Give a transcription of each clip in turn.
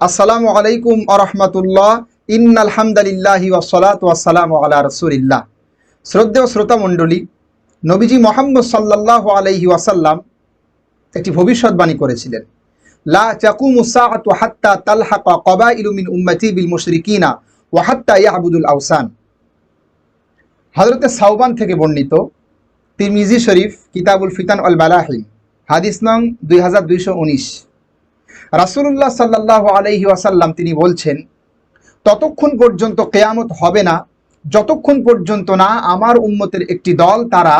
আসসালামু আলাইকুম আরহামতুল্লাহ ইন্নাল হামদালিল্লাহি ওয়াসসালাতু ওয়াসসালামু আলা রাসূলিল্লাহ। শ্রদ্ধেয় শ্রোতা মণ্ডলী, নবীজি মোহাম্মদ সাল্লাল্লাহু আলাইহি ওয়াসাল্লাম একটি ভবিষ্যৎবাণী করেছিলেন। লা তাকুমু সাআতু হাত্তা তালহাকা কবাইলু উম্মতি বিল মুশরিকিনা ওয়া হাত্তা ইয়াবুদুল আওসান। হযরতে সাওবান থেকে বর্ণিত তিরমিজি শরীফ কিতাবুল ফিতান আল বালাহিন হাদিস নং দুই রাসুল্লাহ সাল্লাহ আলহি ওয়াসাল্লাম তিনি বলছেন, ততক্ষণ পর্যন্ত কেয়ামত হবে না, যতক্ষণ পর্যন্ত না আমার উম্মতের একটি দল তারা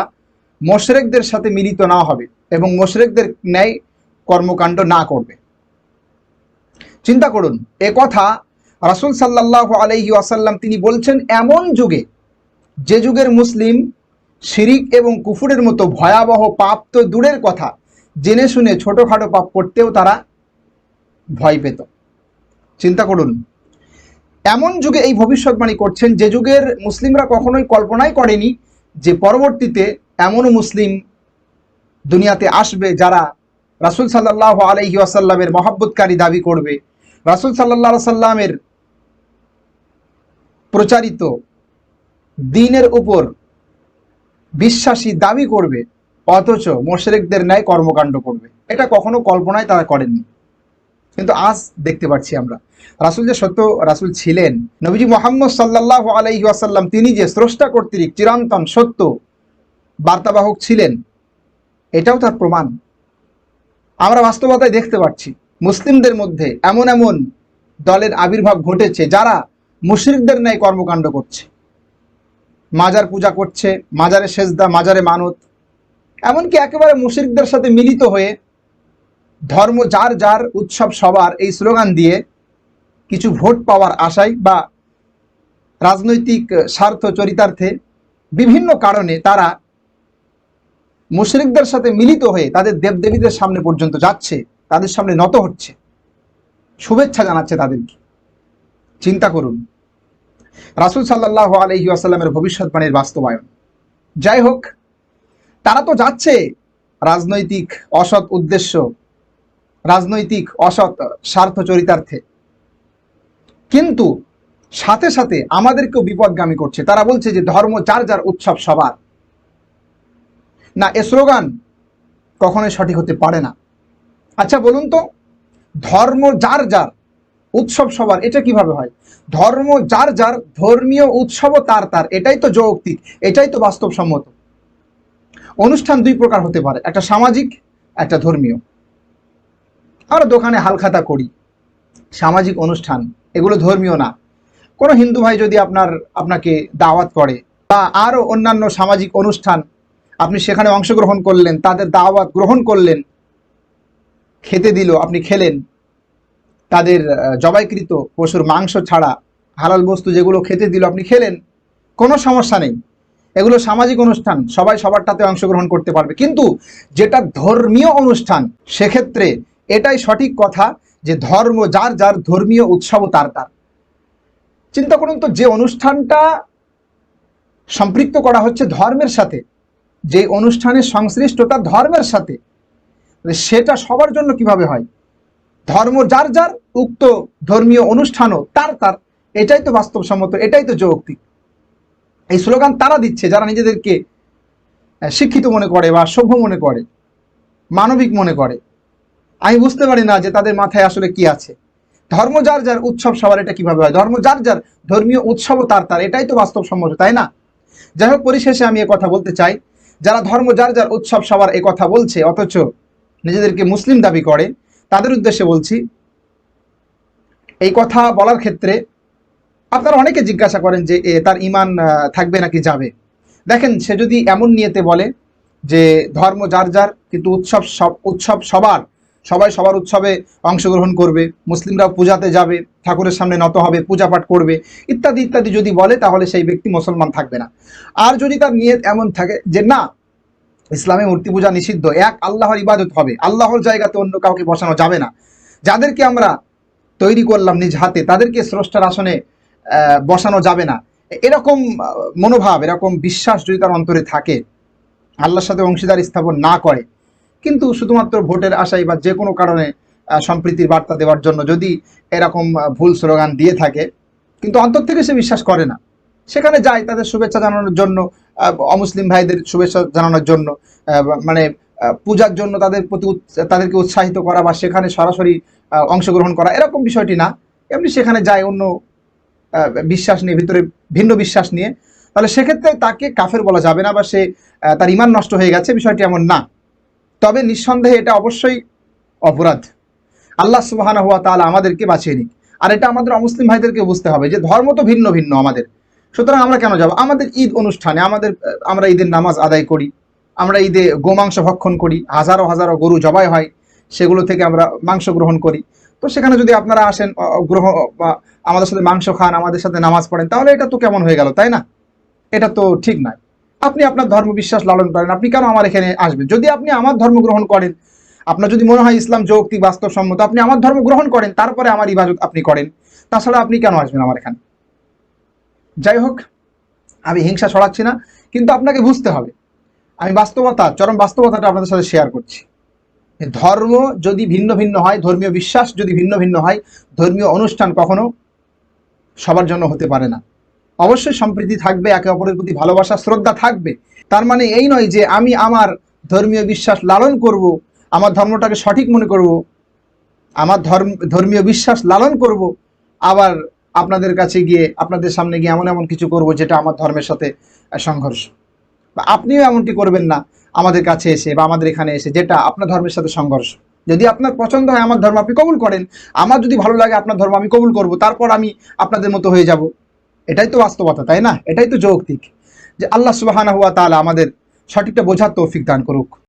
মোশরেকদের সাথে মিলিত না হবে এবং মোশরেকদের ন্যায় কর্মকাণ্ড না করবে। চিন্তা করুন, এ কথা রাসুল সাল্লাহ আলহি ওয়াসাল্লাম তিনি বলছেন, এমন যুগে যে যুগের মুসলিম শিরিক এবং কুফুরের মতো ভয়াবহ পাপ তো দূরের কথা। জেনে শুনে ছোটোখাটো পাপ করতেও তারা ভয় পেত। চিন্তা করুন, এমন যুগে এই ভবিষ্যৎবাণী করছেন যে যুগের মুসলিমরা কখনোই কল্পনাই করেনি যে পরবর্তীতে এমনও মুসলিম দুনিয়াতে আসবে যারা রাসুল সাল্লাহ আলহি আসাল্লামের মহাব্বতকারী দাবি করবে। রাসুল সাল্লাহ সাল্লামের প্রচারিত দিনের উপর বিশ্বাসী দাবি করবে, অথচ মোশরেকদের ন্যায় কর্মকাণ্ড করবে। এটা কখনো কল্পনায় তারা করেননি। কিন্তু আজ দেখতে পাচ্ছি আমরা। রাসুল যে সত্য রাসুল ছিলেন, নবীজি মোহাম্মদ সাল্লাহ আলাইহি আসাল্লাম তিনি যে স্রষ্টা কর্তৃক চিরন্তন সত্য বার্তাবাহক ছিলেন, এটাও তার প্রমাণ। আমরা বাস্তবতায় দেখতে পাচ্ছি, মুসলিমদের মধ্যে এমন এমন দলের আবির্ভাব ঘটেছে যারা মুশরিকদের ন্যায় কর্মকাণ্ড করছে। মাজার পূজা করছে, মাজারে সেজদা, মাজারে মানত, এমনকি একেবারে মুশরিকদের সাথে মিলিত হয়ে ধর্ম যার যার উৎসব সবার এই স্লোগান দিয়ে কিছু ভোট পাওয়ার আশায় বা রাজনৈতিক স্বার্থ চরিতার্থে বিভিন্ন কারণে তারা মুশরিকদের সাথে মিলিত হয়ে তাদের দেবদেবীদের সামনে পর্যন্ত যাচ্ছে, তাদের সামনে নত হচ্ছে। শুভেচ্ছা জানাচ্ছে তাদেরকে। চিন্তা করুন। রাসুল সাল্লাহ আলহি আসাল্লামের ভবিষ্যৎবাণীর বাস্তবায়ন। যাই হোক, তারা তো যাচ্ছে। রাজনৈতিক অসৎ উদ্দেশ্য রাজনৈতিক, অসৎ, স্বার্থ চরিতার্থে। কিন্তু সাথে সাথে আমাদেরকেও বিপদগামী করছে। তারা বলছে যে ধর্ম যার যার উৎসব সবার। না, এ স্লোগান কখনোই সঠিক হতে পারে না। আচ্ছা বলুন তো, ধর্ম যার যার উৎসব সবার, এটা কীভাবে হয়? ধর্ম যার যার ধর্মীয় উৎসবও তার তার, এটাই তো যৌক্তিক, এটাই তো বাস্তবসম্মত। অনুষ্ঠান দুই প্রকার হতে পারে, একটা সামাজিক, একটা ধর্মীয়। আমরা দোকানে হালখাতা করি। সামাজিক অনুষ্ঠান, এগুলো ধর্মীয় না। কোনো হিন্দু ভাই যদি আপনার, আপনাকে দাওয়াত করে বা আরও অন্যান্য সামাজিক অনুষ্ঠান, আপনি সেখানে অংশগ্রহণ করলেন, তাদের দাওয়াত গ্রহণ করলেন, খেতে দিল, আপনি খেলেন, তাদের জবাইকৃত পশুর মাংস ছাড়া হালাল বস্তু যেগুলো খেতে দিল, আপনি খেলেন, কোনো সমস্যা নেই। এগুলো সামাজিক অনুষ্ঠান, সবাই সবারটাতে অংশগ্রহণ করতে পারবে। কিন্তু যেটা ধর্মীয় অনুষ্ঠান, সেক্ষেত্রে এটাই সঠিক কথা যে ধর্ম, যার যার ধর্মীয় উৎসবও তার তার। চিন্তা করুন তো, যে অনুষ্ঠানটা সম্পৃক্ত করা হচ্ছে ধর্মের সাথে, যে অনুষ্ঠানের সংশ্লিষ্টতা ধর্মের সাথে সেটা সবার জন্য কীভাবে হয়? ধর্ম যার যার, উক্ত ধর্মীয় অনুষ্ঠানও তার তার, এটাই তো বাস্তবসম্মত, এটাই তো যৌক্তিক। এই স্লোগান তারা দিচ্ছে, যারা নিজেদেরকে শিক্ষিত মনে করে বা সভ্য মনে করে, মানবিক মনে করে। আমি বুঝতে পারি না যে তাদের মাথায় আসলে কি আছে। ধর্ম যার যার উৎসব সবার এটা কীভাবে হয়? ধর্ম যার যার ধর্মীয় উৎসবও তার তার, এটাই তো বাস্তব বাস্তবসম্মত তাই না? যাই হোক, পরিশেষে আমি কথা বলতে চাই, যারা ধর্ম যার যার উৎসব সবার এ কথা বলছে, অথচ নিজেদেরকে মুসলিম দাবি করে, তাদের উদ্দেশ্যে বলছি, এই কথা বলার ক্ষেত্রে আপনারা অনেকে জিজ্ঞাসা করেন যে, এ তার ইমান থাকবে নাকি যাবে? দেখেন, সে যদি এমন নিয়েতে বলে যে, ধর্ম যার যার, কিন্তু উৎসব সব, উৎসব সবার সবাই সবার উৎসবে অংশগ্রহণ করবে, মুসলিমরাও পূজাতে যাবে, ঠাকুরের সামনে নত হবে পূজা পাঠ করবে, ইত্যাদি ইত্যাদি যদি বলে তাহলে সেই ব্যক্তি মুসলমান থাকবে না। আর যদি তার নিয়ত এমন থাকে যে না, ইসলামে মূর্তি পূজা নিষিদ্ধ, এক আল্লাহর ইবাদত হবে, আল্লাহর জায়গাতে অন্য কাউকে বসানো যাবে না। যাদেরকে আমরা তৈরি করলাম নিজ হাতে, তাদেরকে স্রষ্টার আসনে বসানো যাবে না। এরকম মনোভাব, এরকম বিশ্বাস যদি তার অন্তরে থাকে, আল্লাহর সাথে অংশীদার স্থাপন না করে কিন্তু শুধুমাত্র ভোটের আশায় বা যে কোনো কারণে সম্প্রীতির বার্তা দেওয়ার জন্য যদি এরকম ভুল স্লোগান দিয়ে থাকে, কিন্তু অন্তর থেকে সে বিশ্বাস করে না। সেখানে যায় তাদের শুভেচ্ছা জানানোর জন্য অমুসলিম ভাইদের শুভেচ্ছা জানানোর জন্য মানে পূজার জন্য তাদের প্রতি তাদেরকে উৎসাহিত করা বা সেখানে সরাসরি অংশগ্রহণ করা এরকম বিষয়টি না। এমনি সেখানে যায় অন্য বিশ্বাস নিয়ে, ভিতরে ভিন্ন বিশ্বাস নিয়ে। তাহলে সেক্ষেত্রে তাকে কাফের বলা যাবে না বা সে তার ইমান নষ্ট হয়ে গেছে, বিষয়টি এমন না। তবে নিঃসন্দেহে এটা অবশ্যই অপরাধ। আল্লাহ সুবাহানা হওয়া তাআলা আমাদেরকে বাঁচিয়ে নিক। আর এটা আমাদের অমুসলিম ভাইদেরকে বুঝতে হবে যে ধর্ম তো ভিন্ন ভিন্ন আমাদের। সুতরাং আমরা কেন যাব? আমাদের ঈদ অনুষ্ঠানে আমাদের, আমরা ঈদের নামাজ আদায় করি, আমরা ঈদে গোমাংস ভক্ষণ করি, হাজারো হাজারো গরু জবাই হয়, সেগুলো থেকে আমরা মাংস গ্রহণ করি। তো সেখানে যদি আপনারা আসেন গ্রহ আমাদের সাথে মাংস খান, আমাদের সাথে নামাজ পড়েন, তাহলে এটা তো কেমন হয়ে গেল, তাই না? এটা তো ঠিক নয়। আপনি আপনার ধর্ম বিশ্বাস লালন করেন, আপনি কেন আমার এখানে আসবেন? যদি আপনি আমার ধর্ম গ্রহণ করেন, আপনার যদি মনে হয় ইসলাম যৌক্তিক, বাস্তবসম্মত, আপনি আমার ধর্ম গ্রহণ করেন, তারপরে আমার ইবাদত আপনি করেন, তাছাড়া আপনি কেন আসবেন আমার এখানে? যাই হোক, আমি হিংসা ছড়াচ্ছি না, কিন্তু আপনাকে বুঝতে হবে। আমি বাস্তবতা, চরম বাস্তবতাটা আপনাদের সাথে শেয়ার করছি। ধর্ম যদি ভিন্ন ভিন্ন হয়, ধর্মীয় বিশ্বাস যদি ভিন্ন ভিন্ন হয়, ধর্মীয় অনুষ্ঠান কখনো সবার জন্য হতে পারে না। অবশ্যই সম্প্রীতি থাকবে, একে অপরের প্রতি ভালোবাসা, শ্রদ্ধা থাকবে। তার মানে এই নয় যে আমি আমার ধর্মীয় বিশ্বাস লালন করব, আমার ধর্মটাকে সঠিক মনে করব, আমার ধর্ম, ধর্মীয় বিশ্বাস লালন করব, আবার আপনাদের কাছে গিয়ে, আপনাদের সামনে গিয়ে এমন এমন কিছু করব যেটা আমার ধর্মের সাথে সংঘর্ষ। বা আপনিও এমনটি করবেন না, আমাদের কাছে এসে বা আমাদের এখানে এসে যেটা আপনার ধর্মের সাথে সংঘর্ষ। যদি আপনার পছন্দ হয় আমার ধর্ম আপনি কবুল করেন, আমার যদি ভালো লাগে আপনার ধর্ম আমি কবুল করব, তারপর আমি আপনাদের মতো হয়ে যাব। এটাই তো বাস্তবতা, তাই না? এটাই তো যৌক্তিক যে আল্লাহ সুবাহানা হুয়া তাহলে আমাদের সঠিকটা বোঝার তৌফিক দান করুক।